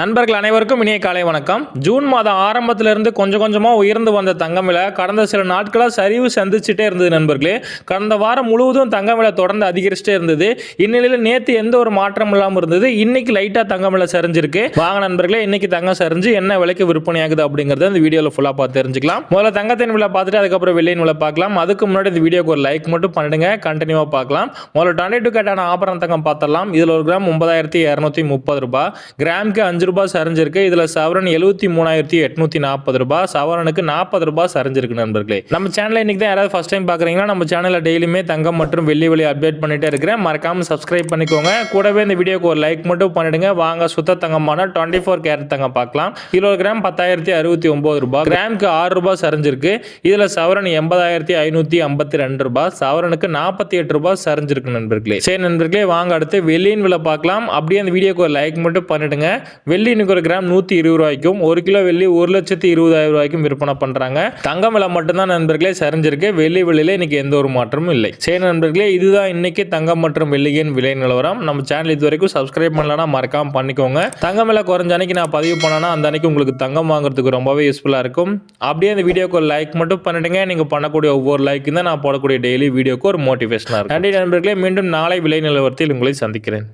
நண்பர்கள் அனைவருக்கும் இனிய காலை வணக்கம். ஜூன் மாதம் ஆரம்பத்திலிருந்து கொஞ்சம் கொஞ்சமாக உயர்ந்து வந்த தங்கம் விலை கடந்த சில நாட்களாக சரிவு சந்திச்சுட்டே இருந்தது நண்பர்களே. கடந்த வாரம் முழுவதும் தங்கம் விலை தொடர்ந்து அதிகரிச்சுட்டே இருந்தது. இந்நிலையில் நேற்று எந்த ஒரு மாற்றம் இல்லாமல் இருந்தது. இன்னைக்கு லைட்டாக தங்கம் விலை சரிஞ்சிருக்கு. வாங்க நண்பர்களே இன்னைக்கு தங்கம் சரிஞ்சு என்ன விலைக்கு விற்பனையாகுது அப்படிங்கிறத இந்த வீடியோவில் ஃபுல்லாக பார்த்து தெரிஞ்சுக்கலாம். முதல்ல தங்கத்தின் விலை பார்த்துட்டு அதுக்கப்புறம் வெள்ளியின் விலை பார்க்கலாம். அதுக்கு முன்னாடி இந்த வீடியோக்கு ஒரு லைக் மட்டும் பண்ணிடுங்க. கண்டினியூவாக பார்க்கலாம். முதல்ல டுவெண்ட்டி டூ கேட்டான ஆபரண தங்கம் பார்த்தலாம் இதில் ஒரு கிராம் ஒன்பதாயிரத்தி இரநூத்தி முப்பது ரூபாய். கிராமுக்கு அஞ்சு ரூபாய் சரிஞ்சிருக்கு. இதில் சவரன் எழுபத்தி மூணாயிரத்தி எட்நூத்தி நாற்பது ரூபாய் சவரனுக்கு நாற்பது ரூபாய் சரிஞ்சிருக்கு நண்பர்களே. நம்ம சேனலில் இன்னைக்கு தான் யாராவது ஃபர்ஸ்ட் டைம் பார்க்குறீங்கன்னா நம்ம சேனலில் டெய்லியுமே தங்கம் மற்றும் வெள்ளி வெளி அப்டேட் பண்ணிட்டே இருக்கிறேன். மறக்காம சப்ஸ்கிரைப் பண்ணிக்கோங்க. கூடவே இந்த வீடியோக்கு ஒரு லைக் மட்டும் பண்ணிடுங்க. வாங்க சுத்த தங்கமான டுவெண்ட்டி ஃபோர் கேரட் தங்கம் பார்க்கலாம். கிலோ கிராம் பத்தாயிரத்தி அறுபத்தி ஒம்பது ரூபாய் கிராமுக்கு ஆறு ரூபாய் சரிஞ்சிருக்கு. இதில் சவரன் எண்பதாயிரத்தி ஐநூற்றி ஐம்பத்தி ரெண்டு ரூபாய் சவரனுக்கு நாற்பத்தி எட்டு ரூபாய் சரிஞ்சிருக்கு நண்பர்களே. சரி நண்பர்களே வாங்க அடுத்து வெள்ளியின் விலை பார்க்கலாம். அப்படியே அந்த வீடியோக்கு ஒரு லைக் மட்டும் பண்ணிடுங்க. வெள்ளி இன்னைக்கு ஒரு கிராம் நூற்றி இருபது ரூபாய்க்கும் ஒரு கிலோ வெள்ளி ஒரு லட்சத்தி இருபதாயிரம் ரூபாய்க்கும் விற்பனை பண்ணுறாங்க தங்கம் விலை மட்டும்தான் நண்பர்களே சரிஞ்சிருக்கு. வெள்ளி விலையில இன்னைக்கு எந்த ஒரு மாற்றமும் இல்லை. சரி நண்பர்களே இதுதான் இன்னைக்கு தங்கம் மற்றும் வெள்ளியின் விலை நிலவரம். நம்ம சேனல் இது வரைக்கும் சப்ஸ்கிரைப் பண்ணலன்னா மறக்காம பண்ணிக்கோங்க. தங்கம் விலை குறைஞ்ச அன்னைக்கு நான் பதிவு பண்ணேன்னா அந்த அன்னைக்கு உங்களுக்கு தங்கம் வாங்குறதுக்கு ரொம்பவே யூஸ்ஃபுல்லாக இருக்கும். அப்படியே அந்த வீடியோக்கு ஒரு லைக் மட்டும் பண்ணிடுங்க. நீங்கள் பண்ணக்கூடிய ஒவ்வொரு லைக்கு தான் நான் போடக்கூடிய டெய்லி வீடியோக்கு ஒரு மோட்டிவேஷனாக இருக்கும். நன்றி நண்பர்களே மீண்டும் நாளை விலை நிலவரத்தில் உங்களை சந்திக்கிறேன்.